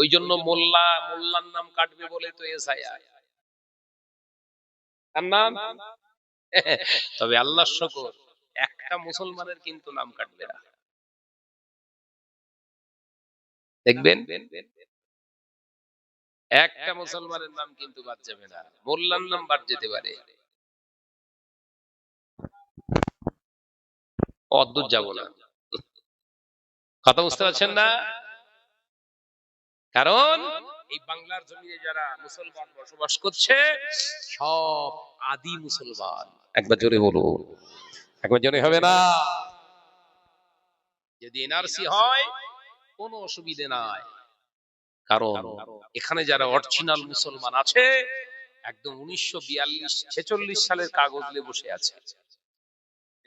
ওই জন্য মোল্লা, মোল্লার নাম কাটবে বলে তো তার নাম? তবে আল্লাহ শকর, একটা মুসলমানের কিন্তু নাম কাটবে না। দেখবেন? একটা মুসলমানের নাম কিন্তু বাদ যাবে না। মোল্লার নাম বাদ যেতে পারে। অদ্ভুত যাব না। কথা বুঝতে পারছেন না? কারণ এই বাংলার জমিনে যারা মুসলমান বসবাস করছে সব আদি মুসলমান। একবার জোরে বলুন। একবার জোরে হবে না। যদি এনআরসি হয় কোনো অসুবিধে নাই। কারণ এখানে যারা অরিজিনাল মুসলমান আছে একদম উনিশশো বিয়াল্লিশ ছেচল্লিশ সালের কাগজ নিয়ে বসে আছে।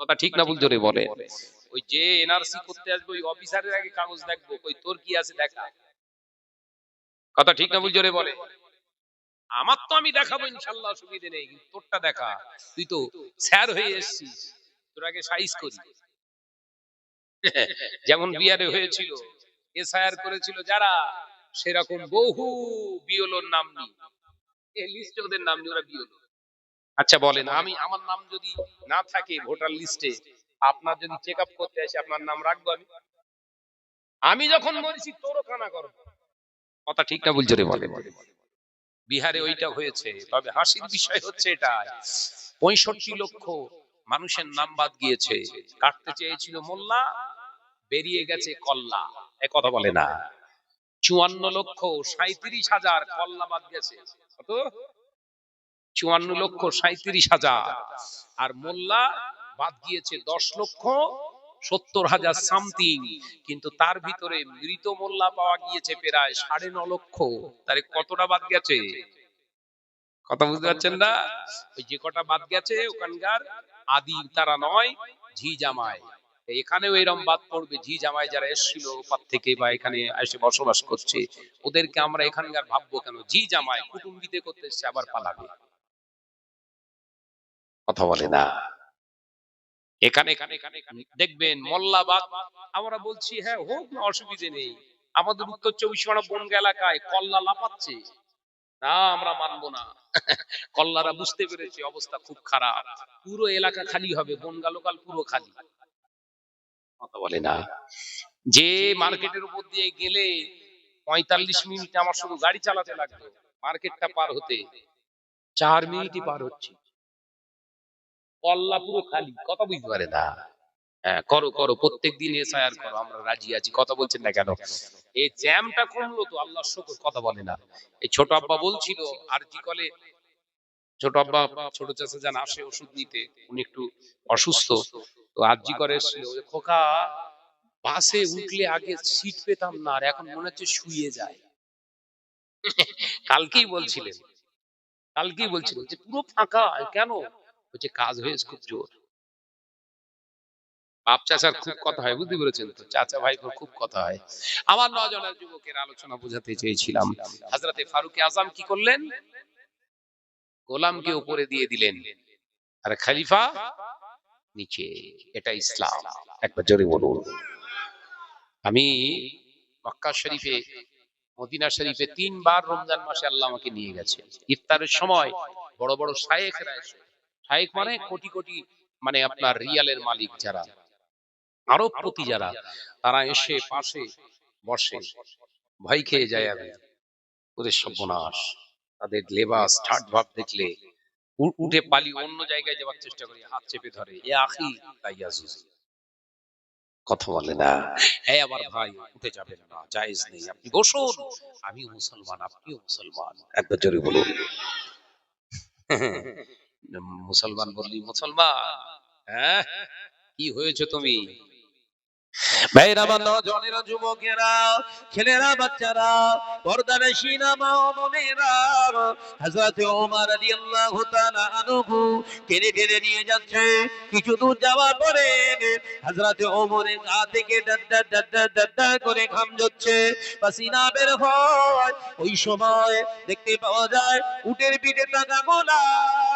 কথা ঠিক না ভুল জোরে বলে ওই যে এনআরসি করতে আসবে ওই অফিসারের আগে কাগজ দেখব ওই তোর কি আছে দেখা? কথা ঠিক না ভুল জোরে বলে। আমার তো আমি দেখাবো ইনশাল্লাহ অসুবিধে নেই কিন্তু তোরটা দেখা। তুই তো স্যার হয়ে এসছিস। তোর আগে সাইজ করি। যেমন বিয়ারে হয়েছিল। এসআইআর করেছিল যারা সেরকম বহু বিওলোর নাম নেই এই লিস্টে ওদের নাম নেই ওরা বিওলো। আচ্ছা বলেন। আমি আমার নাম যদি না থাকে ভোটার লিস্টে আপনার যদি চেক আপ করতে আসে আপনার নাম রাখব আমি। আমি। যখন বলছি তোরও কানা করব। কথা ঠিক না বলছো রে বলে। বিহারে ওইটা হয়েছে তবে হাসির বিষয় হচ্ছে এটা পঁয়ষট্টি লক্ষ মানুষের নাম বাদ গিয়েছে। কাটতে চেয়েছিল মোল্লা বেরিয়ে গেছে কল্লা। এ কথা বলে না। চুয়ান্ন লক্ষ সাঁত্রিশ হাজার কল্লা বাদ গেছে। কত? চুয়ান্ন লক্ষ সাঁত্রিশ হাজার। আর মোল্লা বাদ গিয়েছে দশ লক্ষ। সত্তর হাজার সামথিং, কিন্তু তার ভিতরে মৃত মোল্লা পাওয়া গিয়েছে প্রায় সাড়ে ন লক্ষ। তার কতটা বাদ গেছে? কথা বুঝতে পারছেন না? ওই যে কটা বাদ গেছে ওখানকার, আদি তারা নয়, ঝি জামাই। এখানেও এরম বাদ পড়বে, ঝি জামাই যারা এসেছিল ওপার থেকে বা এখানে এসে বসবাস করছে, ওদেরকে আমরা এখানকার ভাববো কেন? ঝি জামাই কুটুম্বিতে করতে এসছে, আবার পালাবে। কথা বলে না। এখানে দেখবেন মোল্লাবাদ আমরা বলছি হ্যাঁ হোক না অসুবিধে নেই। আমাদের উত্তর চব্বিশ পরগনা বনগা এলাকায় কল্লা লাপাচ্ছে না আমরা মানবো না। কল্লারা বুঝতে পেরেছে অবস্থা খুব খারাপ। পুরো এলাকা খালি হবে বনগা লোকাল পুরো খালি। কথা বলে না। যে মার্কেটের উপর দিয়ে গেলে পঁয়তাল্লিশ মিনিট আমার শুধু গাড়ি চালাতে লাগতো। মার্কেটটা পার হতে চার মিনিটই পার হচ্ছে। কল্লা পুরো খালি। কথা বুঝতে পারে না। হ্যাঁ করো করো। প্রত্যেক দিন করো, আমরা রাজি আছি। কথা বলছেন না কেন? এই জ্যামটা কমলো তো শুকর, কথা বলে না। এই ছোট আব্বা বলছিল, আর জি কলে ছোট আব্বা, ছোট চাচা যান আসে ওষুধ নিতে, উনি একটু অসুস্থ। তো করে খোকা, বাসে উঠলে আগে সিট পেতাম না, আর এখন মনে হচ্ছে শুয়ে যায়। কালকেই বলছিলেন। কালকেই বলছিলেন যে পুরো ফাঁকা, কেন? হচ্ছে কাজ হয়েছে খুব জোর বাপ চাচার খুব কথা হয় বুঝতে পেরেছেন তো? চাচা ভাই খুব কথা হয়। আমার নজনের যুবকের আলোচনা বোঝাতে চেয়েছিলাম। হাজরাতে ফারুক আজম কি করলেন? গোলামকে উপরে দিয়ে দিলেন। আর খালিফা নিচে। এটা ইসলাম। একবার জোরে বলুন। আমি মক্কা শরীফে মদিনা শরীফে তিনবার রমজান মাসে আল্লাহ আমাকে নিয়ে গেছে ইফতারের সময় বড় বড় শায়েখরা এসে শায়েখ মানে কোটি কোটি মানে আপনার রিয়ালের মালিক যারা। আরবপতি যারা তারা এসে পাশে বসে ভয় খেয়ে যায় আমি ওদের সর্বনাশ। তাদের লেবাস ঠাট ভাব দেখলে উঠে পালি অন্য জায়গায় যাওয়ার চেষ্টা করি হাত চেপে ধরে। এ আখি তাই কথা বলে না হ্যাঁ আবার ভাই উঠে যাবেন না জায়েজ নেই। আপনি বসুন আমিও মুসলমান আপনিও মুসলমান। একবার জোরে বলুন। মুসলমান বললি, মুসলমান হ্যাঁ? কি হয়েছে তুমি? যাচ্ছে। কিছু দূর যাওয়ার পরে হযরত ওমরের গা থেকে করে ঘাম ঝরছে। পাসিনা বের হয়। ওই সময় দেখতে পাওয়া যায়, উটের পিঠে টাকা গোলা।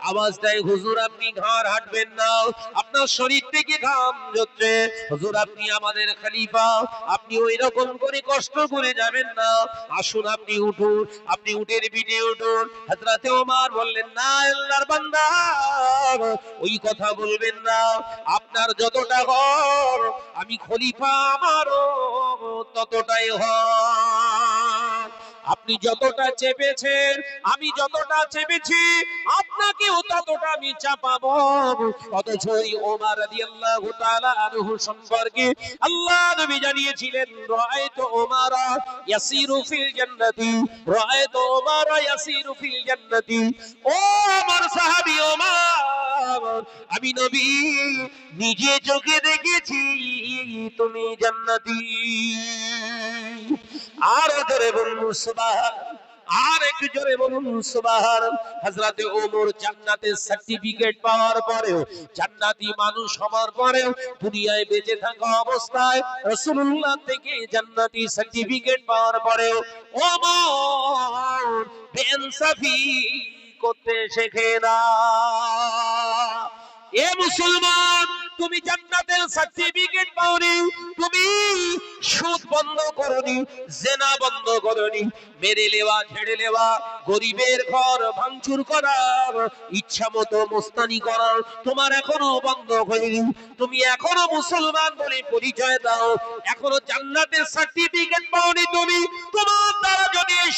আওয়াজ দেয় হুজুর, আপনি ঘর হাঁটবেন না। আপনার শরীর থেকে ঘাম হুজুর, আপনি আমাদের খলিফা। আপনি ওই রকম করে কষ্ট করে যাবেন না। আসুন, আপনি উঠুন। আপনি উঠের পিঠে উঠুন। হযরতে ওমর বললেন, না, আল্লাহর বান্দা। ওই কথা বলবেন না। আপনার যতটা ঘর, আমি খলিফা আমারও ততটাই হয় আপনি যতটা চেপেছেন, আমি যতটা চেপেছি আপনাকেও ততটা আমি চাপাবো। অথচ ওই ওমর রাদিয়াল্লাহু তাআলা আনহু সম্পর্কে আল্লাহ নবী জানিয়েছিলেন, রাআইতু ওমর ইয়াসিরু ফিল জান্নাতি, রাআইতু ওমর ইয়াসিরু ফিল জান্নাতি। ও আমার সাহাবী ওমর, আমি নবী, নিজে চোখে দেখেছি তুমি জান্নাতি। আর জোরে বলুন সুবহান আর একটু জোরে বলুন সুবহান হযরতে ওমর জান্নাতের সার্টিফিকেট পাওয়ার পরেও, জান্নাতি মানুষ হওয়ার পরেও, দুনিয়ায় বেঁচে থাকা অবস্থায় রাসূলুল্লাহ থেকে জান্নাতি সার্টিফিকেট পাওয়ার পরেও ওমর বেইনসাফি করতে শেখে না। এ মুসলমান তুমি জান্নাতের সার্টিফিকেট পাওনি, তুমি সুদ বন্ধ করনি, জেনা বন্ধ করনি, মেরে লেওয়া, ছেড়ে লেওয়া, গরিবের ঘর ভাঙচুর করার ইচ্ছা মতো মোস্তানি করার তোমার এখনও বন্ধ হয়নি। তুমি এখনও মুসলমান বলে পরিচয় দাও, এখনও জান্নাতের সার্টিফিকেট পাওনি তুমি।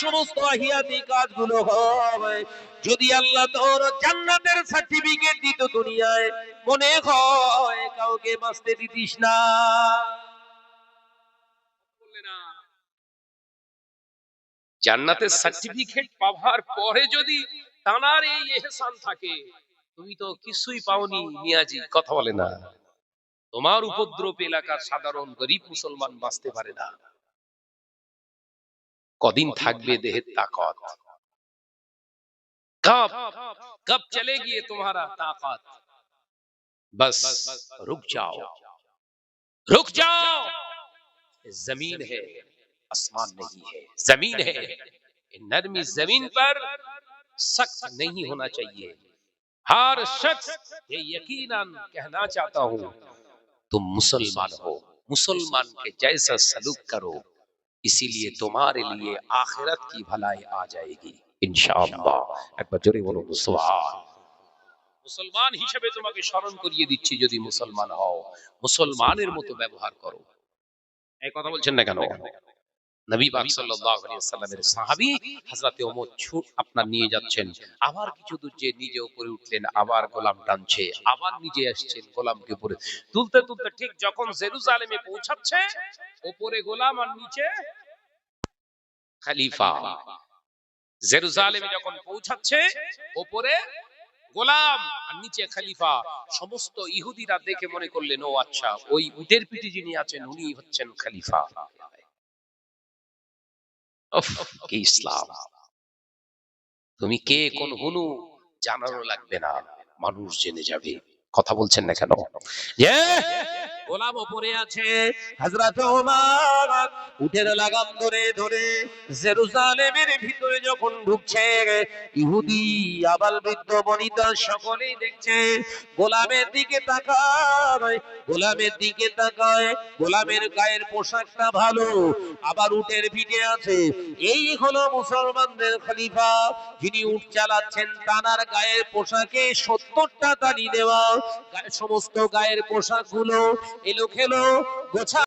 সমস্ত আহিয়াতি কাজগুলো হয় যদি আল্লাহ তোর জান্নাতের সার্টিফিকেট দিত দুনিয়ায়, মনে হয় কাউকে বাঁচতে দিতিস না। জান্নাতের সার্টিফিকেট পাওয়ার পরে যদি তানার এই এহসান থাকে, তুমি তো কিছুই পাওনি মিয়াজি, কথা বলে না। তোমার উপদ্রব এলাকার সাধারণ গরিব মুসলমান বাঁচতে পারে না। কদিন থাকবে দেহের তাকত कब कब चलेगी ये तुम्हारा ताकत बस रुक जाओ रुक जाओ जमीन है आसमान नहीं है जमीन है नरमी जमीन पर सख्त नहीं होना चाहिए हर शख्स ये यकीनन कहना चाहता हूं तुम मुसलमान हो मुसलमान के जैसा सलूक करो इसीलिए तुम्हारे लिए आखिरत की भलाई आ जाएगी ইনশাআল্লাহ একবার জোরে বলুন সুবহান মুসলমান হিসেবে তোমাকে স্মরণ করিয়ে দিচ্ছি যদি মুসলমান হও মুসলমানের মতো ব্যবহার করো এই কথা বলছেন না কেন নবী পাক সাল্লাল্লাহু আলাইহি সাহাবী হযরতে ওমর ছুট আপনার নিয়ে যাচ্ছেন। আবার কিছু দূর যে নিজে উপরে উঠলেন, আবার গোলাম টানছে, আবার নিজে আসছেন গোলামকে উপরে। তুলতে তুলতে ঠিক যখন জেরুজালেমে পৌঁছাচ্ছে উপরে গোলাম আর নিচে খলিফা। জেরুজালেমে যখন পৌঁছাচ্ছে, ওপরে গোলাম আর নিচে খলিফা। সমস্ত ইহুদিরা দেখে মনে করলেন, ও আচ্ছা ওই উটের পিঠে যিনি আছেন উনি হচ্ছেন খলিফা। ইসলাম। তুমি কে, কোন হুনু জানারও লাগবে না। মানুষ জেনে যাবে। কথা বলছেন না কেন? গোলাম আছে। লাগাম ধরে ধরে জেরুজালেমের ভিতরে যখন ঢুকছে, ইহুদি, আবাল বৃদ্ধ, বনিতা সকলেই দেখছে, গোলামের দিকে তাকায়, গোলামের দিকে তাকায়, গোলামের গায়ের পোশাকটা ভালো, আবার উটের পিঠে আছে। এই হলো মুসলমানদের খলিফা, যিনি উট চালাচ্ছেন, তানার গায়ের পোশাকে সত্তরটা তালি দেওয়া সমস্ত গায়ের পোশাকগুলো এলো খেলো গোছা